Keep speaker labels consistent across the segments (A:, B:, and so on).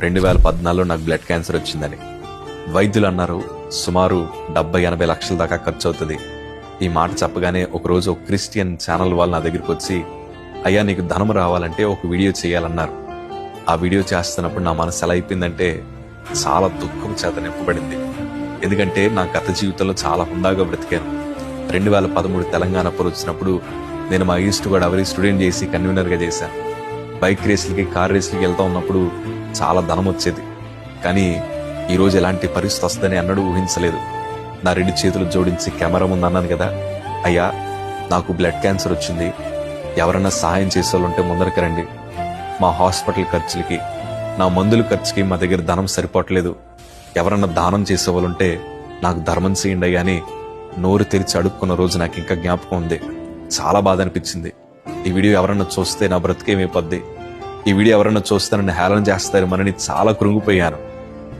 A: రెండు వేల పద్నాలుగులో నాకు బ్లడ్ క్యాన్సర్ వచ్చిందని. వైద్యులు అన్నారు సుమారు డెబ్బై ఎనభై లక్షల దాకా ఖర్చు అవుతుంది ఈ మాట చెప్పగానే ఒకరోజు ఒక క్రిస్టియన్ ఛానల్ వాళ్ళు నా దగ్గరికి వచ్చి అయ్యా నీకు ధనం రావాలంటే ఒక వీడియో చేయాలన్నారు. ఆ వీడియో చేస్తున్నప్పుడు నా మనసు ఎలా అయిపోయిందంటే చాలా దుఃఖం చేత నింపబడింది. ఎందుకంటే నా గత జీవితంలో చాలా హుందాగా బ్రతికాను. రెండు వేల పదమూడు తెలంగాణ పోరు వచ్చినప్పుడు నేను మా ఈస్ట్ గోదావరి స్టూడెంట్ చేసి కన్వీనర్గా చేశాను. బైక్ రేసులకి కార్ రేసులకి వెళ్తా ఉన్నప్పుడు చాలా ధనం వచ్చేది కానీ ఈరోజు ఎలాంటి పరిస్థితి వస్తుందని అన్నడూ ఊహించలేదు. నా రెండు చేతులు జోడించి కెమెరా ముందు కదా. అయ్యా నాకు బ్లడ్ క్యాన్సర్ వచ్చింది. ఎవరైనా సహాయం చేసే ముందరికి రండి. మా హాస్పిటల్ ఖర్చులకి నా మందుల ఖర్చుకి మా దగ్గర ధనం సరిపోవట్లేదు. ఎవరన్నా దానం చేసే వాళ్ళు ఉంటే నాకు ధర్మం చేయండి అయ్యా అని నోరు తెరిచి అడుక్కున్న రోజు నాకు ఇంకా జ్ఞాపకం ఉంది. చాలా బాధ అనిపించింది. ఈ వీడియో ఎవరన్నా చూస్తే నా బ్రతికేమైపోద్ది ఈ వీడియో ఎవరన్నా చూస్తే నన్ను హేళన చేస్తారేమోనని చాలా కృంగిపోయాను.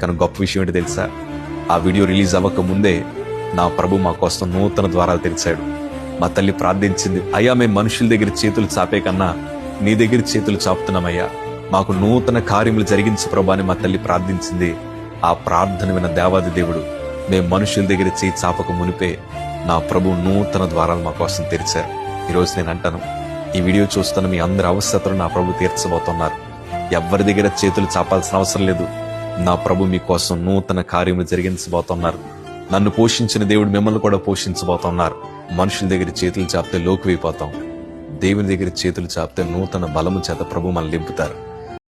A: కానీ గొప్ప విషయం ఏంటి తెలుసా? ఆ వీడియో రిలీజ్ అవ్వక ముందే నా ప్రభు మా కోసం నూతన ద్వారాలు తెరిచాడు. మా తల్లి ప్రార్థించింది అయ్యా మేము మనుషుల దగ్గర చేతులు చాపే కన్నా నీ దగ్గర చేతులు చాపుతున్నామయ్యా. మాకు నూతన కార్యములు జరిగించు ప్రభా అని మా తల్లి ప్రార్థించింది. ఆ ప్రార్థన విన దేవాది దేవుడు మేము మనుషుల దగ్గర చేయి చాపక మునిపే నా ప్రభు నూతన ద్వారాలు మా కోసం తెరిచారు. ఈరోజు నేను అంటాను ఈ వీడియో చూస్తున్న మీ అందరి అవసరతలు నా ప్రభు తీర్చబోతున్నారు. ఎవరి దగ్గర చేతులు చాపాల్సిన అవసరం లేదు. నా ప్రభు మీకోసం నూతన కార్యములు జరిగించబోతున్నారు. నన్ను పోషించిన దేవుడు మిమ్మల్ని కూడా పోషించబోతున్నారు. మనుషుల దగ్గర చేతులు చాపితే లోకువైపోతాం. దేవుని దగ్గర చేతులు చాపితే నూతన బలము చేత ప్రభు మనల్ని నింపుతారు.